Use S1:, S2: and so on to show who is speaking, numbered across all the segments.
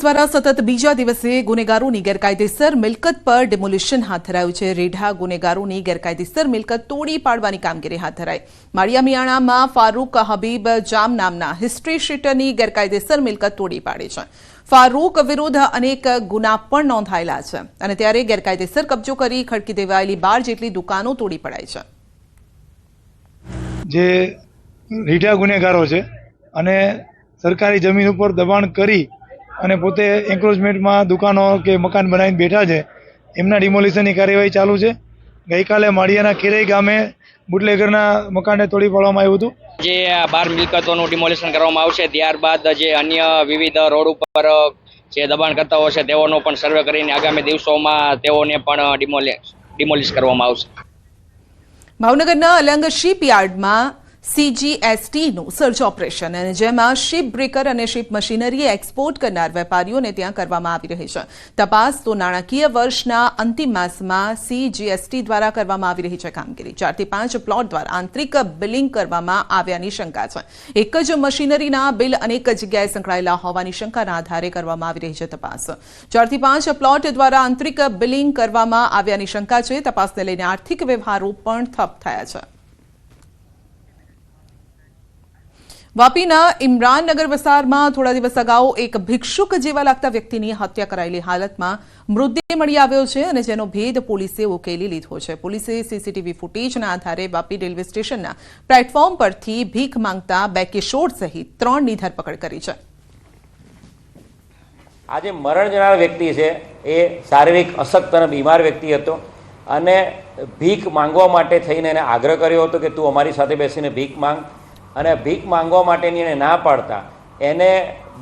S1: Police દ્વારા સતત બીજા દિવસે ગુનેગારોની ગેરકાયદેસર મિલકત પર ડિમોલિશન હાથ ધરાયું છે. રેઢા ગુનેગારોની ગેરકાયદેસર મિલકત તોડી પાડવાની કામગીરી હાથ ધરાઈ. માળિયા મિયાણામાં ફારૂક હબીબ જામ નામના હિસ્ટ્રી શીટરની ગેરકાયદેસર મિલકત તોડી પાડી છે. ફારૂક વિરુદ્ધ અનેક ગુના પણ નોંધાયેલા છે અને ત્યારે ગેરકાયદેસર કબજો કરી ખડકી દેવાયેલી બાર જેટલી દુકાનો તોડી પડાઈ છે.
S2: જે રીઢા ગુનેગારો છે અને સરકારી જમીન ઉપર દબાણ કરી અને પોતે એન્ક્રોચમેન્ટમાં દુકાનો કે મકાન બનાવીને બેઠા છે. એમના ડિમોલિશનની કાર્યવાહી ચાલુ છે. ગઈકાલે માળિયાના ખેરઈ ગામે બુટલેગરના મકાનને તોડી પાડવામાં આવ્યું હતું.
S3: જે આ બાર મિલકતોનું ડિમોલિશન કરવામાં આવશે ત્યારબાદ જે અન્ય વિવિધ રોડ ઉપર જે દબાણકર્તાઓ છે તેઓનો પણ સર્વે કરીને આગામી દિવસોમાં તેઓને પણ ડિમોલિશ ડિમોલિશ કરવામાં આવશે.
S1: ભાવનગરના અલંગ શિપયાર્ડમાં સીજીએસટીનું સર્ચ ઓપરેશન. અને જેમાં શિપ બ્રેકર અને શિપ મશીનરી એક્સપોર્ટ કરનાર વેપારીઓને ત્યાં કરવામાં આવી રહી છે. તપાસ તો નાણાકીય વર્ષના અંતિમ માસમાં સીજીએસટી દ્વારા કરવામાં આવી રહી છે કામગીરી. ચારથી પાંચ પ્લોટ દ્વારા આંતરિક બિલિંગ કરવામાં આવ્યાની શંકા છે. એક જ મશીનરીના બિલ અનેક જગ્યાએ સંકળાયેલા હોવાની શંકાના આધારે કરવામાં આવી રહી છે તપાસ. ચારથી પાંચ પ્લોટ દ્વારા આંતરિક બિલિંગ કરવામાં આવ્યાની શંકા છે. તપાસને લઈને આર્થિક વ્યવહારો પણ ઠપ થયા છે. વાપીના ઇમરાનનગર વિસ્તારમાં થોડા દિવસ અગાઉ એક ભિક્ષુક જેવા લાગતા વ્યક્તિની હત્યા કરાયેલી હાલતમાં મૃતદેહ મળી આવ્યો છે અને જેનો ભેદ પોલીસે ઉકેલી લીધો છે. પોલીસે સીસીટીવી ફૂટેજના આધારે વાપી રેલવે સ્ટેશનના પ્લેટફોર્મ પરથી ભીખ માંગતા બે કિશોર સહિત ત્રણની ધરપકડ કરી છે.
S4: આ જે મરણ જનાર વ્યક્તિ છે. એ શારીરિક અશક્ત અને બીમાર વ્યક્તિ હતો અને ભીખ માંગવા માટે થઈને એને આગ્રહ કર્યો હતો કે તું અમારી સાથે બેસીને ભીખ માંગ. અને ભીખ માંગવા માટેની એને ના પાડતા, એને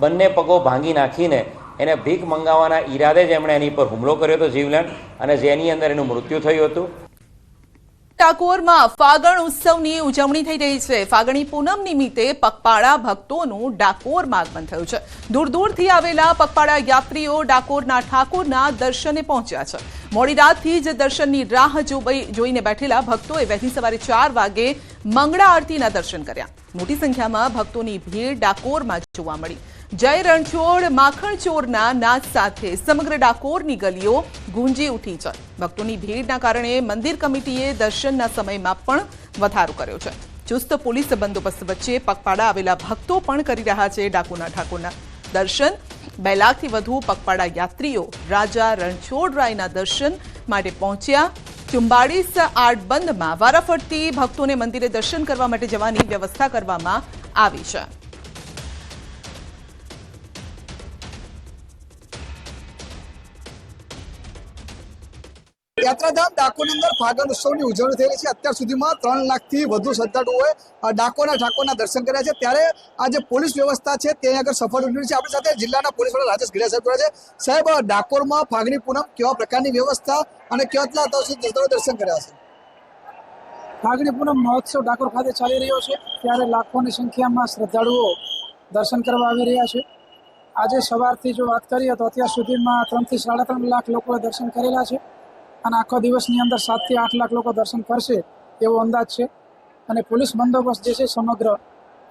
S4: બંને પગો ભાંગી નાખીને એને ભીખ મંગાવવાના ઈરાદે જ એમણે એની પર હુમલો કર્યો હતો જીવલેણ અને જેની અંદર એનું મૃત્યુ થયું હતું.
S1: ડાકોરમાં ફાગણ ઉત્સવની ઉજવણી થઈ રહી છે. ફાગણી પૂનમ નિમિત્તે પગપાળા ભક્તોનું ડાકોરમાં આગમન થયું છે. દૂર દૂરથી આવેલા પગપાળા યાત્રીઓ ડાકોરના ઠાકોરના દર્શને પહોંચ્યા છે. મોડી રાતથી જ દર્શનની રાહ જોઈ- જોઈને બેઠેલા ભક્તોએ વહેલી સવારે ચાર વાગે મંગળા આરતીના દર્શન કર્યા. મોટી સંખ્યામાં ભક્તોની ભીડ ડાકોરમાં જોવા મળી. જય રણછોડ માખણચોરના નાદ સાથે સમગ્ર ડાકોરની ગલીઓ ગુંજી ઉઠી છે. ભક્તોની ભીડના કારણે મંદિર કમિટીએ દર્શનના સમયમાં પણ વધારો કર્યો છે. ચુસ્ત પોલીસ બંદોબસ્ત વચ્ચે પગપાળા આવેલા ભક્તો પણ કરી રહ્યા છે ડાકોરના ઠાકોરના દર્શન. બે લાખથી વધુ પગપાળા યાત્રીઓ રાજા રણછોડરાયના દર્શન માટે પહોંચ્યા. ચુંબાળીસ આડબંધમાં વારાફરતી ભક્તોને મંદિરે દર્શન કરવા માટે જવાની વ્યવસ્થા કરવામાં આવી છે.
S5: યાત્રાધામ ડાકોરની અંદર ફાગણ ઉત્સવની ઉજવણી થઈ રહી છે. અત્યાર સુધીમાં ત્રણ લાખથી વધુ શ્રદ્ધાળુઓએ ડાકોરના ઠાકોરના દર્શન કર્યા છે. ત્યારે આ જે પોલીસ વ્યવસ્થા છે તે આગળ સફળ ઉજવણી છે. આપણી સાથે જિલ્લાના પોલીસ વડા રાજેશ ગિરા સાહેબ છે. સાહેબ ડાકોરમાં ફાગણી પૂનમ કેવા પ્રકારની વ્યવસ્થા અને કેટલા શ્રદ્ધાળુઓ દર્શન કર્યા છે?
S6: ફાગણી પૂનમ મહોત્સવ ડાકોર ખાતે ચાલી રહ્યો છે. ત્યારે લાખોની સંખ્યામાં શ્રદ્ધાળુઓ દર્શન કરવા આવી રહ્યા છે. આજે સવારથી જો વાત કરીએ તો અત્યાર સુધીમાં ત્રણથી સાડા ત્રણ લાખ લોકોએ દર્શન કરેલા છે. અને આખો દિવસની અંદર સાતથી આઠ લાખ લોકો દર્શન કરશે એવો અંદાજ છે. અને પોલીસ બંદોબસ્ત જે છે સમગ્ર,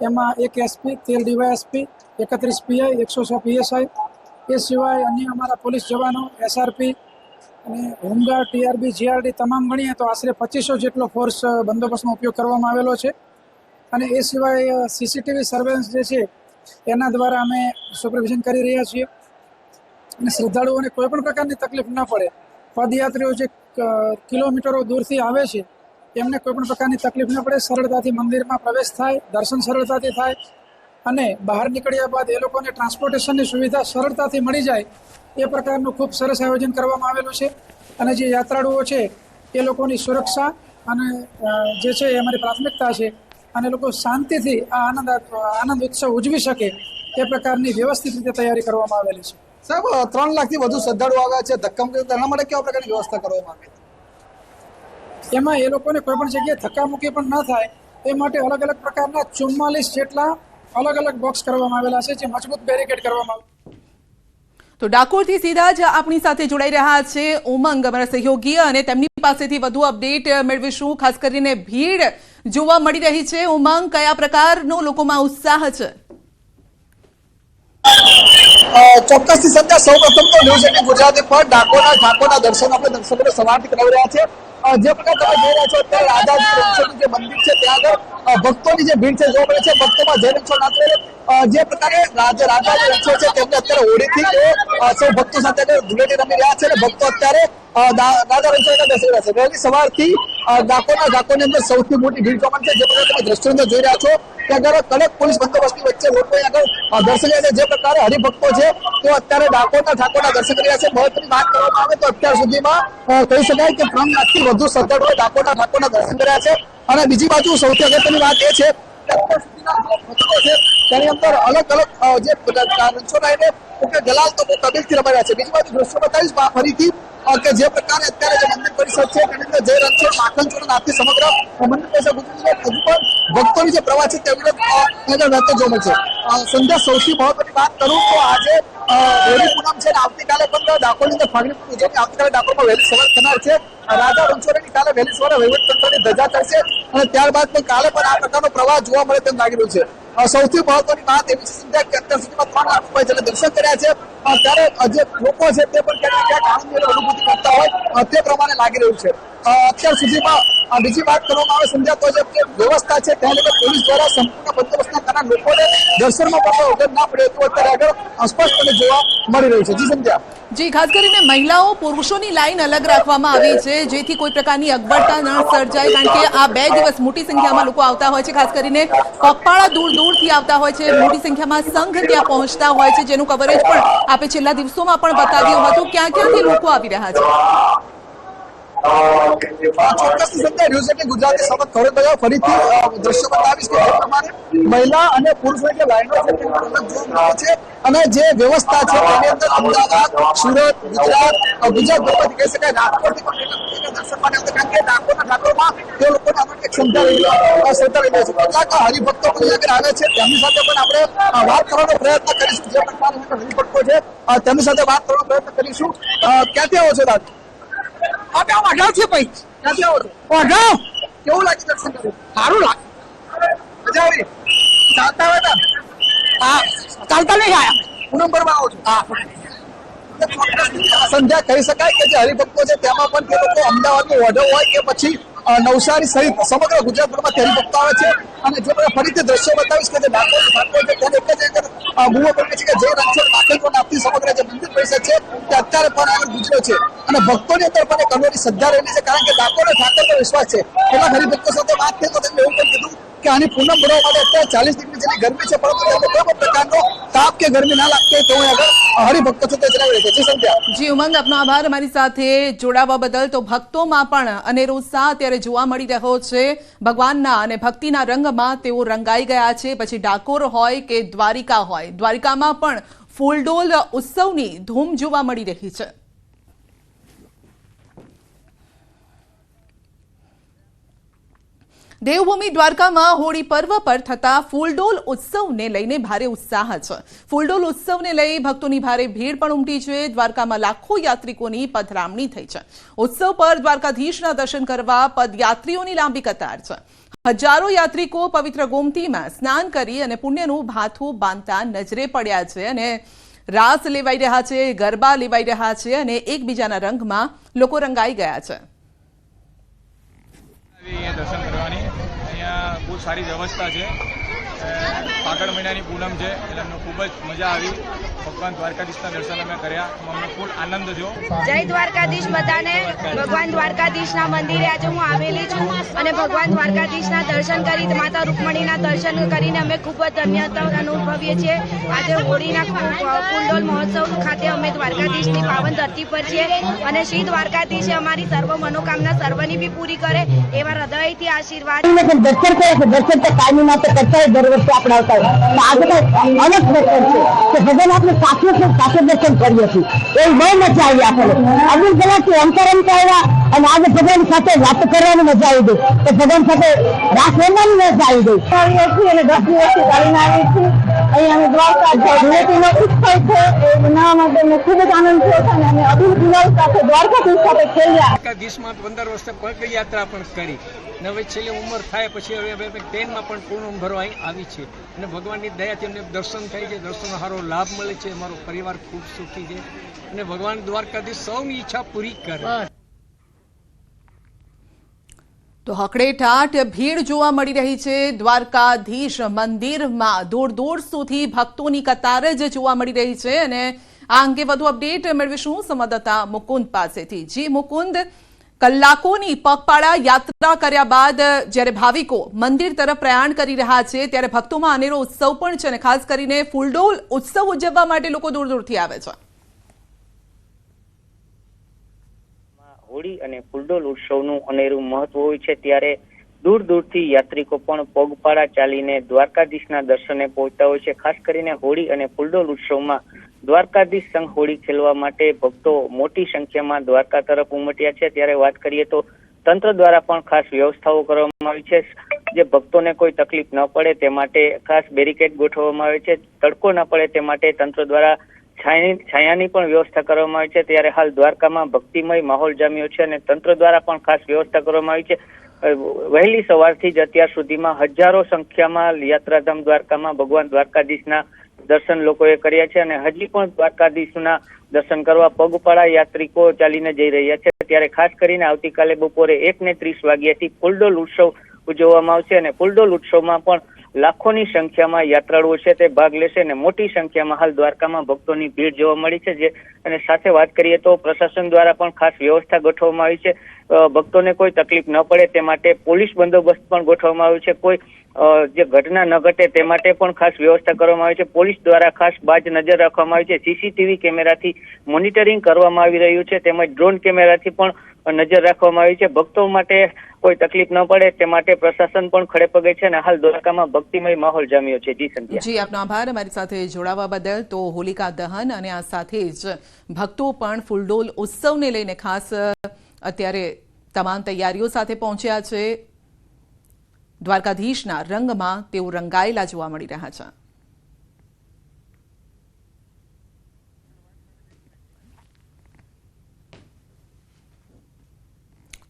S6: એમાં એક એસપી તેર ડીવાયએસપી એકત્રીસ પીઆઈ એકસો છ પીએસઆઈ એ સિવાય અન્ય અમારા પોલીસ જવાનો એસઆરપી અને હોમગાર્ડ ટીઆરબી જીઆરડી તમામ ગણીએ તો આશરે પચીસો જેટલો ફોર્સ બંદોબસ્તનો ઉપયોગ કરવામાં આવેલો છે. અને એ સિવાય સીસીટીવી સર્વેલન્સ જે છે, એના દ્વારા અમે સુપરવિઝન કરી રહ્યા છીએ. અને શ્રદ્ધાળુઓને કોઈ પણ પ્રકારની તકલીફ ન પડે. પદયાત્રીઓ જે કિલોમીટરો દૂરથી આવે છે, એમને કોઈપણ પ્રકારની તકલીફ ન પડે, સરળતાથી મંદિરમાં પ્રવેશ થાય, દર્શન સરળતાથી થાય અને બહાર નીકળ્યા બાદ એ લોકોને ટ્રાન્સપોર્ટેશનની સુવિધા સરળતાથી મળી જાય, એ પ્રકારનું ખૂબ સરસ આયોજન કરવામાં આવેલું છે. અને જે યાત્રાળુઓ છે, એ લોકોની સુરક્ષા અને જે છે એ અમારી પ્રાથમિકતા છે અને લોકો શાંતિથી આ આનંદ આનંદ ઉત્સવ ઉજવી શકે, એ પ્રકારની વ્યવસ્થિત રીતે તૈયારી કરવામાં આવેલી છે.
S5: સાહેબ ત્રણ લાખથી વધુ શ્રદ્ધાળુ આવ્યા છે ધક્કમ તેના માટે કેવા પ્રકારની વ્યવસ્થા કરવામાં આવી
S6: એમાં એ લોકોને કોઈ પણ જગ્યાએ ધક્કામુક્કી પણ ન થાય એ માટે અલગ અલગ પ્રકારના ચુમ્માલીસ જેટલા અલગ અલગ બોક્સ કરવામાં આવેલા છે જે મજબૂત બેરિકેડ કરવામાં આવે.
S1: તો ડાકોરથી સીધા જ આપણી સાથે જોડાઈ રહ્યા છે ઉમંગ અમારા સહયોગી અને તેમની પાસેથી વધુ અપડેટ મેળવીશું ખાસ કરીને ભીડ જોવા મળી રહી છે. ઉમંગ કયા પ્રકારનો લોકોમાં ઉત્સાહ છે?
S5: ચોક્કસથી સંધ્યા સૌ પ્રથમ તો ન્યૂઝ એટીન ગુજરાતી પર ડાકોરના ઠાકોરના દર્શન આપણે દર્શકોને સવારથી કરાવી રહ્યા છે જે પ્રકાર તમે જોઈ રહ્યા છો, અત્યારે રાધાજી રણછોડનું જે મંદિર છે, ત્યાં આગળ ભક્તોની જે ભીડ છે, જોવા મળે છે. ભક્તોમાં જય રણછોડ નાચે જે પ્રકારે રાજ- રાધાજી રણછોડ છે, તેમને અત્યારે હોળીથી સૌ ભક્તો સાથે ધૂળેટી રમી રહ્યા છે અને ભક્તો અત્યારે રાજા રાધા બેસી રહ્યા છે. વહેલી સવારથી ડાકોરના ડાકોરની અંદર સૌથી મોટી ભીડ જોવા છે. જે પ્રકારે તમે દ્રશ્યો જોઈ રહ્યા છો પોલીસ બંદોબસ્તની વચ્ચે લોકો આગળ અ, દર્શન છે જે પ્રકારે હરિભક્તો છે તેઓ અત્યારે ડાકોરના ઠાકોરના દર્શન કરી રહ્યા છે. મહત્વની વાત કરવામાં આવે તો અત્યાર સુધીમાં કહી શકાય કે ત્રણ લાખથી વધુ શ્રદ્ધાળુઓ ડાકોરના ઠાકોરના દર્શન કર્યા છે. અને બીજી બાજુ સૌથી અગત્યની વાત એ છે તેની અંદર અલગ અલગ જે રણછોડરાયને કે દલાલ તો કબીલથી રમાડ્યા છે. બીજી બાજુ દ્રશ્યો બતાવીશ ફરીથી કે જે પ્રકારે અત્યારે જે મંદિર પરિષદ છે, તેની અંદર જે રણછોડ માખણ ચોર નાથી સમગ્ર મંદિર પરિષદ ગુજરાતી હજુ પણ ભક્તોની જે પ્રવાહ છે તે આગળ વહેતો જોવા મળશે સંધ્યા સૌથી મહત્વની વાત કરું તો આજે હોળી પૂનમ છે આવતીકાલે પણ ડાકોરની ફાગણી ઉજવણી આવતીકાલે ડાકોરમાં વહેલી સવાર થનાર છે. રાજા રણછોડની કાલે વહેલી સવારે વહીવટ તંત્રની ધજા ચડશે અને ત્યારબાદ પણ કાલે પણ આ પ્રકારનો પ્રવાહ જોવા મળે તેમ લાગી રહ્યું છે. સૌથી મહત્વની વાત એવી છે કે અત્યાર સુધીમાં ત્રણ લાખ રૂપિયા જેને દર્શન કર્યા છે ત્યારે જે લોકો છે તે પણ ક્યાંક ક્યાંક આનંદની અનુભૂતિ કરતા હોય તે પ્રમાણે લાગી રહ્યું છે. અત્યાર સુધીમાં બીજી વાત કરવામાં આવે સમજાતો તો જે વ્યવસ્થા છે ત્યાં પોલીસ દ્વારા સંપૂર્ણ બંદોબસ્તના કારણે લોકોને દર્શનમાં પણ વગર ના પડે તો અત્યારે આગળ સ્પષ્ટપણે જોવા મળી રહ્યું છે. જી, સંધ્યા.
S1: જી, ખાસ કરીને મહિલાઓ પુરુષોની લાઈન અલગ રાખવામાં આવી છે, જેથી કોઈ પ્રકારની અગવડતા ન સર્જાય, કારણ કે આ બે દિવસ મોટી સંખ્યામાં લોકો આવતા હોય છે. ખાસ કરીને પગપાળા દૂર દૂરથી આવતા હોય છે, મોટી સંખ્યામાં સંઘ ત્યાં પહોંચતા હોય છે, જેનું કવરેજ પણ આપે છેલ્લા દિવસોમાં પણ બતાવ્યું હતું. ક્યાં ક્યાંથી લોકો આવી રહ્યા છે?
S5: અને જે વ્યવસ્થા છે અમદાવાદ, સુરત, ગુજરાત ગુજરાત ભરમાંથી કહી શકાય, રાજકોટથી કારણ કે તેમની સાથે પણ આપણે વાત કરવાનો પ્રયત્ન કરીશું. જે પ્રકારે હરિભક્તો છે તેમની સાથે વાત કરવાનો પ્રયત્ન કરીશું. ક્યાંથી આવો છો દાદા? આપણે છે ભાઈ. નથી આવો છો. વાઢાવ? કેવું લાગે દર્શન કરવું? સારું લાગે. મજા આવી. ચાલતા હતા હા. ચાલતા નહીં આયા. પૂનમ ભરવા આવો છો. હા. સંધ્યા કહી શકાય કે જે હરિભક્તો છે તેમાં પણ તે લોકો અમદાવાદનું વઢો હોય કે પછી નવસારી સહિત સમગ્ર ગુજરાતભરમાં તે હરિભક્તો આવે છે. અને જે બધા ફરીથી દ્રશ્યો બતાવીશ કે જે ડાકોર છે કે જે રણછોડ માખણચોડ આપતી સમગ્ર જે મંદિર પરિષદ છે, તે અત્યારે પણ આગળ ગુજર્યો છે. અને ભક્તોની અંદર પણ એક અનોખી શ્રદ્ધા રહેલી છે, કારણ કે ડાકોર ઠાકોરનો વિશ્વાસ છે. એમાં હરિભક્તો સાથે વાત થઈ તો તેમને એવું પણ કીધું કે આની પૂનમ ભરવા માટે અત્યારે ચાલીસ ડિગ્રી જેટલી ગરમી છે, પરંતુ કોઈ પણ પ્રકારનો તાપ કે ગરમી ના લાગતી તો હું આગળ હરિભક્તો છું તે જણાવી રહ્યો છે. સંધ્યા.
S1: જી, ઉમંગ, આપનો આભાર. અમારી સાથે જોડાવા બદલ તો ભક્તોમાં પણ અનેરો ઉત્સાહ અત્યારે જોવા મળી રહ્યો છે. ભગવાનના અને ભક્તિના રંગમાં તેઓ રંગાઈ ગયા છે. પછી ડાકોર હોય કે દ્વારિકા હોય, દ્વારિકામાં પણ ફૂલડોલ ઉત્સવની ધૂમ જોવા મળી રહી છે. દેવભૂમિ દ્વારકામાં હોળી પર્વ પર થતા ફૂલડોલ ઉત્સવને લઈને ભારે ઉત્સાહ છે. ફૂલડોલ ઉત્સવને લઈ ભક્તોની ભારે ભીડ પણ ઉમટી છે. દ્વારકામાં લાખો યાત્રિકોની પધરામણી થઈ છે. ઉત્સવ પર દ્વારકાધીશના દર્શન કરવા પદયાત્રીઓની લાંબી કતાર છે. હજારો યાત્રિકો પવિત્ર ગોમતીમાં સ્નાન કરી અને પુણ્યનું ભાથું બાંધતા નજરે પડ્યા છે અને રાસ લેવાઈ રહ્યા છે, ગરબા લેવાઈ રહ્યા છે અને એકબીજાના રંગમાં લોકો રંગાઈ ગયા છે
S7: આવી અહીંયા દર્શન કરવાની અહીંયા બહુ સારી વ્યવસ્થા છે. ફાગણ મહિનાની પૂનમ છે. એટલે અમને ખૂબ જ મજા આવી. ભગવાન દ્વારકાધીશના દર્શન અમે કર્યા. અમને ફૂલ આનંદ થયો.
S8: જય દ્વારકાધીશ બધાને. ભગવાન દ્વારકાધીશના મંદિરે આજે હું આવેલી છું અને ભગવાન દ્વારકાધીશના દર્શન કરી માતા રૂકમણીના દર્શન કરીને અમે ખૂબ જ ધન્યતા અનુભવીએ છીએ. આજે હોળીના કુંડોલ મહોત્સવ ખાતે અમે દ્વારકાધીશની પાવન ધરતી પર છીએ અને શ્રી દ્વારકાધીશે અમારી સર્વ મનોકામના સર્વની બી પૂરી કરે એવા હૃદયથી આશીર્વાદ.
S9: દર્શન કર્યા છે. દર્શન તો કાયમી માટે કરતા વર્ષે આપણે આવતા હોય. તો આજે કઈ અલગ દર્શન છે કે ભગવાન આપણે સાથે છે સાથે દર્શન કરીએ છીએ. એ બહુ મજા આવી આપણને. અમુક કલાકથી અંતર અંતર આવ્યા અને આજે ભગવાન સાથે વાત કરવાની મજા આવી ગઈ. તો ભગવાન સાથે રાસ રમવાની મજા આવી ગઈ. આવીએ છીએ અને છીએ. અહીંયા અમે દ્વારકા ધૂળેટીનો ઉત્સવ છે. એ મનાવવા માટે અમને ખૂબ જ આનંદ થયો છે અને અમે ગુલાલ સાથે દ્વારકાધીશ સાથે ખેલ્યા
S10: દ્વારકાધીશમાં પંદર વર્ષે પગયાત્રા પણ કરી. ને હવે છેલ્લે ઉંમર થાય પછી હવે હવે ટ્રેનમાં પણ પૂર્ણ ભરવા આવી છે. અને ભગવાનની દયાથી અમને દર્શન થાય છે, દર્શનનો સારો લાભ મળે છે, અમારો પરિવાર ખૂબ સુખી છે. અને ભગવાન દ્વારકાથી સૌની ઈચ્છા પૂરી કરે.
S1: તો હકડેઠાઠ ભીડ જોવા મળી રહી છે. દ્વારકાધીશ મંદિરમાં દૂર દૂર સુધી ભક્તોની કતાર જ જોવા મળી રહી છે. અને આ અંગે વધુ અપડેટ મેળવીશું સંવાદદાતા મુકુંદ પાસેથી. જી મુકુંદ કલાકોની પગપાળા યાત્રા કર્યા બાદ જ્યારે ભાવિકો મંદિર તરફ પ્રયાણ કરી રહ્યા છે, ત્યારે ભક્તોમાં અનેરો ઉત્સવ પણ છે અને ખાસ કરીને ફૂલડોલ ઉત્સવ ઉજવવા માટે લોકો દૂર દૂરથી આવે છે.
S11: હોળી અને ફૂલડોલ ઉત્સવનું અનેરું મહત્વ હોય છે, ત્યારે દૂર દૂરથી યાત્રિકો પણ પગપાળા ચાલીને દ્વારકાધીશના દર્શને પહોંચતા હોય છે. ખાસ કરીને હોળી અને ફૂલડોલ ઉત્સવમાં દ્વારકાધીશ સંઘ હોળી ખેલવા માટે ભક્તો મોટી સંખ્યામાં દ્વારકા તરફ ઉમટ્યા છે. ત્યારે વાત કરીએ તો તંત્ર દ્વારા પણ ખાસ વ્યવસ્થાઓ કરવામાં આવી છે. જે ભક્તોને કોઈ તકલીફ ન પડે તે માટે ખાસ બેરિકેડ ગોઠવવામાં આવે છે. તડકો ન પડે તે માટે તંત્ર દ્વારા છાયાની પણ વ્યવસ્થા કરવામાં આવી છે. ત્યારે હાલ દ્વારકામાં ભક્તિમય માહોલ જામ્યો છે અને તંત્ર દ્વારા પણ ખાસ વ્યવસ્થા કરવામાં આવી છે. વહેલી સવારથી જ અત્યાર સુધીમાં હજારો સંખ્યામાં યાત્રાધામ દ્વારકામાં ભગવાન દ્વારકાધીશના દર્શન લોકોએ કર્યા છે અને હજી પણ દ્વારકાધીશના દર્શન કરવા પગપાળા યાત્રિકો ચાલીને જઈ રહ્યા છે. ત્યારે ખાસ કરીને આવતીકાલે બપોરે એક ને ત્રીસ વાગ્યાથી ફૂલડોલ ઉત્સવ ઉજવવામાં આવશે અને ફૂલડોલ ઉત્સવમાં પણ લાખોની સંખ્યામાં યાત્રાળુઓ છે તે ભાગ લેશે અને મોટી સંખ્યામાં હાલ દ્વારકામાં ભક્તોની ભીડ જોવા મળી છે જે અને સાથે વાત કરીએ તો પ્રશાસન દ્વારા પણ ખાસ વ્યવસ્થા ગોઠવવામાં આવી છે. ભક્તોને કોઈ તકલીફ ન પડે તે માટે પોલીસ બંદોબસ્ત પણ ગોઠવવામાં આવ્યો છે. કોઈ જે ઘટના ન ઘટે તે માટે પણ ખાસ વ્યવસ્થા કરવામાં આવી છે. પોલીસ દ્વારા ખાસ બાજ નજર રાખવામાં આવી છે. સીસીટીવી કેમેરાથી મોનિટરિંગ કરવામાં આવી રહ્યું છે. તેમજ ડ્રોન કેમેરાથી પણ નજર રાખવામાં આવી છે. ભક્તો માટે કોઈ તકલીફ ન પડે, તે માટે પ્રશાસન પણ ખડે પગે છે અને હાલ દ્વારકામાં ભક્તિમય માહોલ જામ્યો છે. જી સંધ્યા.
S1: જી, આપનો આભાર. અમારી સાથે જોડાવા બદલ તો હોલિકા દહન અને આ સાથે જ ભક્તો પણ ફૂલડોલ ઉત્સવને લઈને ખાસ અત્યારે તમામ તૈયારીઓ સાથે પહોંચ્યા છે. દ્વારકાધીશના રંગમાં તેઓ રંગાયેલા જોવા મળી રહ્યા છે.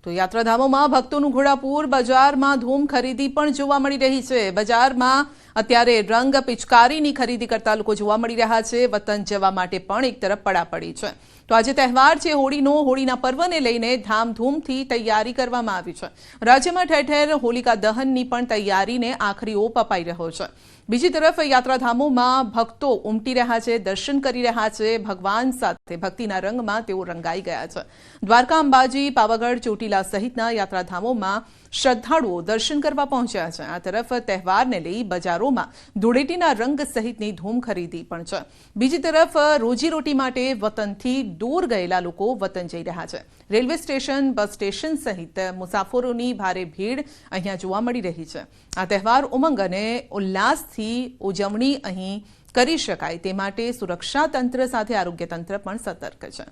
S1: તો યાત્રાધામોમાં ભક્તોનું ઘોડાપુર, બજારમાં ધૂમ ખરીદી પણ જોવા મળી રહી છે. બજારમાં અત્યારે રંગ પિચકારીની ખરીદી કરતા લોકો જોવા મળી રહ્યા છે. વતન જવા માટે પણ એક તરફ પડાપડી છે. તો આજે તહેવાર છે હોળીનો. હોળીના પર્વને લઈને ધામધૂમથી તૈયારી કરવામાં આવી છે. રાજ્યમાં ઠેર ઠેર હોલિકા દહનની પણ તૈયારીને આખરી ઓપ અપાઈ રહ્યો છે. બીજી તરફ યાત્રાધામોમાં ભક્તો ઉમટી રહ્યા છે, દર્શન કરી રહ્યા છે. ભગવાન સાથે ભક્તિના રંગમાં તેઓ રંગાઈ ગયા છે. દ્વારકા અંબાજી, પાવાગઢ, ચોટીલા સહિતના યાત્રાધામોમાં શ્રદ્ધાળુઓ દર્શન કરવા પહોંચ્યા છે. આ તરફ તહેવારને લઈ બજારોમાં ધૂળેટીના રંગ સહિતની ધૂમ ખરીદી પણ છે. બીજી તરફ, રોજીરોટી માટે વતનથી દૂર ગયેલા લોકો વતન જઈ રહ્યા છે. રેલવે સ્ટેશન, બસ સ્ટેશન સહિત મુસાફરોની ભારે ભીડ અહીંયા જોવા મળી રહી છે. આ તહેવાર ઉમંગ અને ઉલ્લાસથી ઉજવણી અહીં કરી શકાય તે માટે સુરક્ષા તંત્ર સાથે આરોગ્ય તંત્ર પણ સતર્ક છે.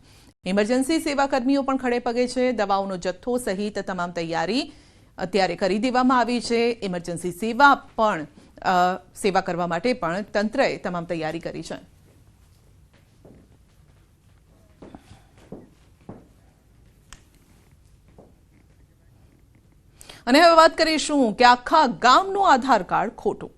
S1: ઇમરજન્સી સેવા કર્મીઓ પણ ખડે પગે છે. દવાઓનો જથ્થો સહિત તમામ તૈયારી અત્યારે કરી દેવામાં આવી છે. ઇમરજન્સી સેવા પણ સેવા કરવા માટે પણ તંત્રએ તમામ તૈયારી કરી છે. અને હવે વાત કરીશું કે આખા ગામનું આધાર કાર્ડ ખોટું.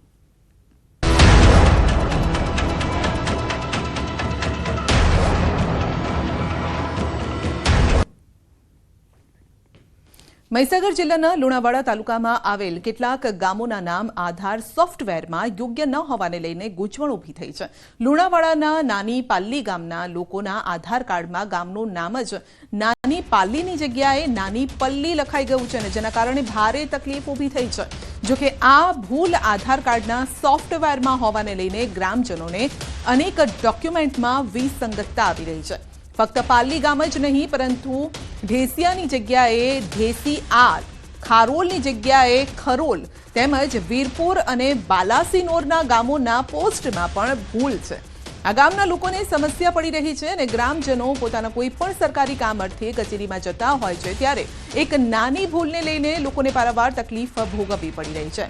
S1: મહીસાગર જિલ્લાના લુણાવાડા તાલુકામાં આવેલ કેટલાક ગામોના નામ આધાર સોફ્ટવેરમાં યોગ્ય ન હોવાને લઈને ગૂંચવણ ઊભી થઈ છે. લુણાવાડાના નાની પાલ્લી ગામના લોકોના આધાર કાર્ડમાં ગામનું નામ જ નાની પાલ્લીની જગ્યાએ નાની પલ્લી લખાઈ ગયું છે અને જેના કારણે ભારે તકલીફ ઊભી થઈ છે. જોકે આ ભૂલ આધાર કાર્ડના સોફ્ટવેરમાં હોવાને લઈને ગ્રામજનોને અનેક ડોક્યુમેન્ટમાં વિસંગતતા આવી રહી છે. ફક્ત પાલ્લી ગામ જ નહીં, પરંતુ ઢેસિયાની જગ્યાએ ઢેસી આર, ખારોલની જગ્યાએ ખરોલ તેમજ વીરપુર અને બાલાસિનોરના ગામોના પોસ્ટમાં પણ ભૂલ છે. આ ગામના લોકોને સમસ્યા પડી રહી છે અને ગ્રામજનો પોતાના કોઈ પણ સરકારી કામ અર્થે કચેરીમાં જતા હોય છે, ત્યારે એક નાની ભૂલને લઈને લોકોને પારાવાર તકલીફ ભોગવવી પડી રહી છે.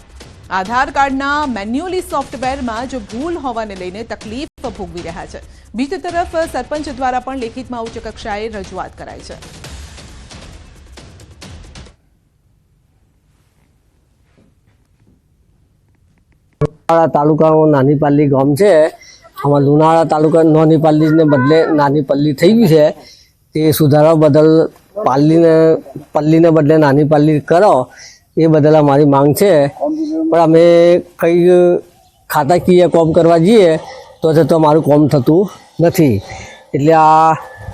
S1: આધાર કાર્ડના મેન્યુઅલી સોફ્ટવેરમાં જો ભૂલ હોવાને લઈને તકલીફ તકલીફ ભોગવી રહ્યા છે. બીજી તરફ, સરપંચ દ્વારા પણ લેખિતમાં ઉચ્ચ કક્ષાએ રજૂઆત કરાઈ છે.
S12: લુણાવાડા નાની પાલ્લી ગામ છે. આમાં લુણાવાડા તાલુકા નાની પાલ્લીને બદલે નાની પલ્લી થઈ ગઈ છે. તે સુધારા બદલ પાલ્લીને પલ્લીને બદલે નાની પાલ્લી કરો, એ બદલ અમારી માંગ છે. પણ અમે કંઈ ખાતાકીય કોમ કરવા જઈએ તો તે તો અમારું કોમ થતું નથી. એટલે આ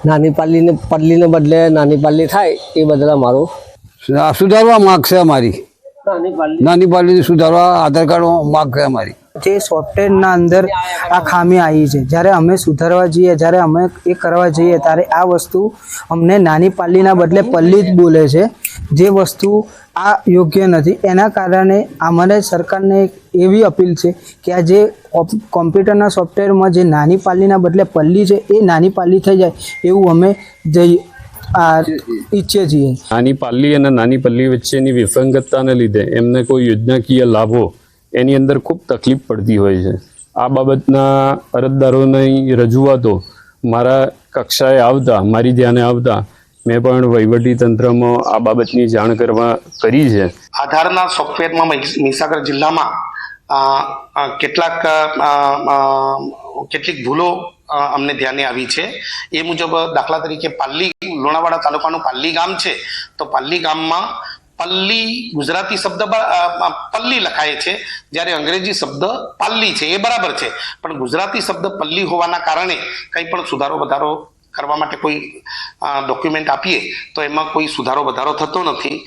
S12: નાની પાલીને પડલીને બદલે નાની પાલ્લી થાય એ બદલ મારું
S13: સુધારવા માગ છે અમારી.
S12: નાની
S13: પાલી સુધારવા આધાર કાર્ડ માગ છે અમારી.
S14: જે સોફ્ટવેરના અંદર આ ખામી આવી છે. જ્યારે અમે સુધારવા જઈએ જ્યારે અમે એ કરવા જઈએ ત્યારે આ વસ્તુ અમને નાની પાલ્લીના બદલે પલ્લી જ બોલે છે. જે વસ્તુ આ યોગ્ય નથી. એના કારણે અમારે સરકારને એક એવી અપીલ છે કે આ જે કોમ્પ્યુટરના સોફ્ટવેરમાં જે નાની પાલીના બદલે પલ્લી છે એ નાની પાલી થઈ જાય એવું અમે જઈ આ ઈચ્છીએ છીએ.
S15: નાની પાલ્લી અને નાની પલ્લી વચ્ચેની વિસંગતતાને લીધે એમને કોઈ યોજનાકીય લાભો એની અંદર ખૂબ તકલીફ પડતી હોય છે. આ બાબતના અરજદારોની રજૂઆતો મારા કક્ષાએ આવતા મારી ધ્યાને આવતા મેં પણ વહીવટી તંત્રમાં આ બાબતની જાણ કરવા કરી છે.
S16: આધારના સોફ્ટવેરમાં મહી- મહીસાગર જિલ્લામાં કેટલાક કેટલીક ભૂલો અમને ધ્યાને આવી છે. એ મુજબ દાખલા તરીકે પાલ્લી, લુણાવાડા તાલુકાનું પાલ્લી ગામ છે. તો પાલ્લી ગામમાં પલ્લી ગુજરાતી શબ્દ પલ્લી લખાય છે. જ્યારે અંગ્રેજી શબ્દ પાલ્લી છે, એ બરાબર છે. પણ ગુજરાતી શબ્દ પલ્લી હોવાના કારણે કંઈ પણ સુધારો વધારો કરવા માટે કોઈ ડોક્યુમેન્ટ આપીએ, તો એમાં કોઈ સુધારો વધારો થતો નથી.